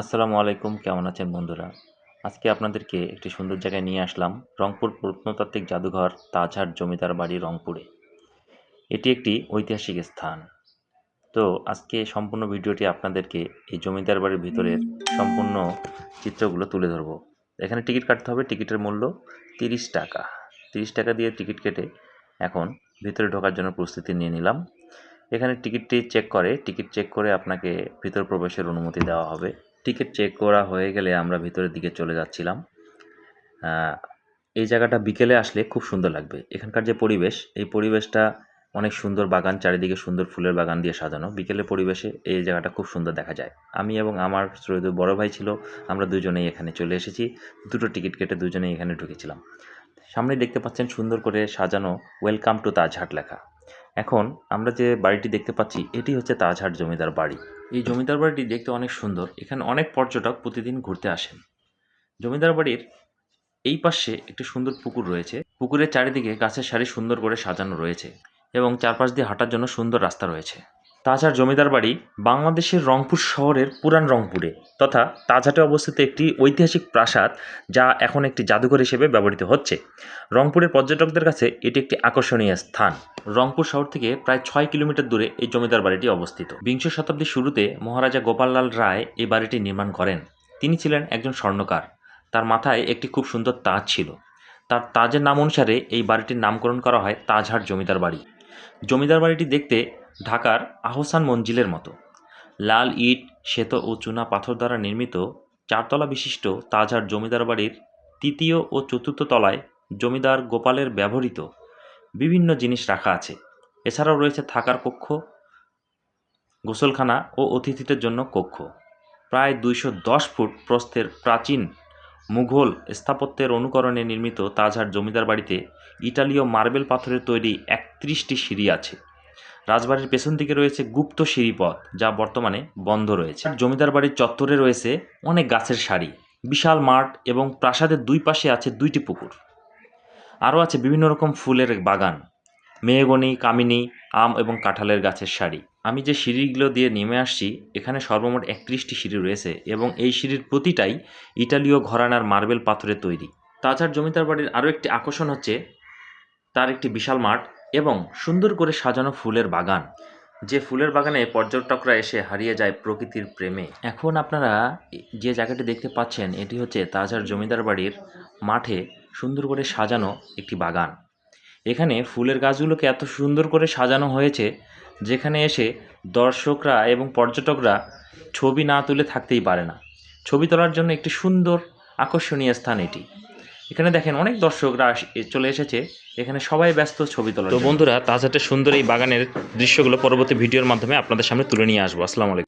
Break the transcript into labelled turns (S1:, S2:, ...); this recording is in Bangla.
S1: আসসালামু আলাইকুম, কেমন আছেন বন্ধুরা? আজকে আপনাদেরকে একটি সুন্দর জায়গায় নিয়ে আসলাম রংপুর প্রত্নতাত্ত্বিক জাদুঘর তাজহাট জমিদার বাড়ি রংপুরে। এটি একটি ঐতিহাসিক স্থান। তো আজকে সম্পূর্ণ ভিডিওটি আপনাদেরকে এই জমিদার বাড়ির ভিতরের সম্পূর্ণ চিত্রগুলো তুলে ধরবো। এখানে টিকিট কাটতে হবে, টিকিটের মূল্য তিরিশ টাকা। তিরিশ টাকা দিয়ে টিকিট কেটে এখন ভিতরে ঢোকার জন্য প্রস্তুতি নিয়ে নিলাম। এখানে টিকিটটি চেক করে, টিকিট চেক করে আপনাকে ভিতর প্রবেশের অনুমতি দেওয়া হবে। টিকিট চেক করা হয়ে গেলে আমরা ভিতরের দিকে চলে যাচ্ছিলাম। এই জায়গাটা বিকেলে আসলে খুব সুন্দর লাগবে। এখানকার যে পরিবেশ, এই পরিবেশটা অনেক সুন্দর বাগান, চারিদিকে সুন্দর ফুলের বাগান দিয়ে সাজানো। বিকেলে পরিবেশে এই জায়গাটা খুব সুন্দর দেখা যায়। আমি এবং আমার শ্রদ্ধ বড় ভাই ছিল, আমরা দুজনেই এখানে চলে এসেছি। দুটো টিকিট কেটে দুজনেই এখানে ঢুকেছিলাম। সামনে দেখতে পাচ্ছেন সুন্দর করে সাজানো ওয়েলকাম টু তাজহাট লেখা। এখন আমরা যে বাড়িটি দেখতে পাচ্ছি, এটি হচ্ছে তাজহাট জমিদার বাড়ি। এই জমিদার বাড়িটি দেখতে অনেক সুন্দর। এখানে অনেক পর্যটক প্রতিদিন ঘুরতে আসেন। জমিদার বাড়ির এই পাশে একটি সুন্দর পুকুর রয়েছে। পুকুরের চারিদিকে গাছের সারি সুন্দর করে সাজানো রয়েছে এবং চারপাশ দিয়ে হাঁটার জন্য সুন্দর রাস্তা রয়েছে। তাজহাট জমিদার বাড়ি বাংলাদেশের রংপুর শহরের পুরান রংপুরে তথা তাজহাটে অবস্থিত একটি ঐতিহাসিক প্রাসাদ যা এখন একটি জাদুঘর হিসেবে ব্যবহৃত হচ্ছে। রংপুরের পর্যটকদের কাছে এটি একটি আকর্ষণীয় স্থান। রংপুর শহর থেকে প্রায় ছয় কিলোমিটার দূরে এই জমিদার বাড়িটি অবস্থিত। বিংশ শতাব্দীর শুরুতে মহারাজা গোপাললাল রায় এই বাড়িটি নির্মাণ করেন। তিনি ছিলেন একজন স্বর্ণকার। তার মাথায় একটি খুব সুন্দর তাজ ছিল। তার তাজের নাম অনুসারে এই বাড়িটির নামকরণ করা হয় তাজহাট জমিদার বাড়ি। জমিদার বাড়িটি দেখতে ঢাকার আহসান মঞ্জিলের মতো। লাল ইট, শ্বেত ও চুনা পাথর দ্বারা নির্মিত চারতলা বিশিষ্ট তাজহাট জমিদার বাড়ির তৃতীয় ও চতুর্থ তলায় জমিদার গোপালের ব্যবহৃত বিভিন্ন জিনিস রাখা আছে। এছাড়াও রয়েছে থাকার কক্ষ, গোসলখানা ও অতিথিদের জন্য কক্ষ। প্রায় দুইশো দশ ফুট প্রস্থের প্রাচীন মুঘল স্থাপত্যের অনুকরণে নির্মিত তাজহাট জমিদার বাড়িতে ইটালীয় মার্বেল পাথরের তৈরি একত্রিশটি সিঁড়ি আছে। রাজবাড়ির পেছন দিকে রয়েছে গুপ্ত সিঁড়িপথ, যা বর্তমানে বন্ধ রয়েছে। জমিদার বাড়ির চত্বরে রয়েছে অনেক গাছের সারি, বিশাল মাঠ এবং প্রাসাদের দুই পাশে আছে দুইটি পুকুর। আরও আছে বিভিন্ন রকম ফুলের বাগান, মেহগনি, কামিনী, আম এবং কাঁঠালের গাছের সারি। আমি যে সিঁড়িগুলো দিয়ে নেমে আসছি, এখানে সর্বমোট একত্রিশটি সিঁড়ি রয়েছে এবং এই সিঁড়ির প্রতিটাই ইটালীয় ঘরানার মার্বেল পাথরের তৈরি। তাছাড়া জমিদার বাড়ির আরও একটি আকর্ষণ হচ্ছে, তার একটি বিশাল মাঠ এবং সুন্দর করে সাজানো ফুলের বাগান। যে ফুলের বাগানে পর্যটকরা এসে হারিয়ে যায় প্রকৃতির প্রেমে। এখন আপনারা যে জায়গাটি দেখতে পাচ্ছেন, এটি হচ্ছে তাজহাট জমিদার বাড়ির মাঠে সুন্দর করে সাজানো একটি বাগান। এখানে ফুলের গাছগুলোকে এত সুন্দর করে সাজানো হয়েছে, যেখানে এসে দর্শকরা এবং পর্যটকরা ছবি না তুলে থাকতেই পারে না। ছবি তোলার জন্য একটি সুন্দর আকর্ষণীয় স্থান এটি। এখানে দেখেন অনেক দর্শকরা চলে এসেছে এখানে সবাই ব্যস্ত ছবি তোলা তো বন্ধুরা তাজহাটের সুন্দর এই বাগানের দৃশ্যগুলো পরবর্তী ভিডিওর মাধ্যমে আপনাদের সামনে তুলে নিয়ে আসব। আসসালামু আলাইকুম।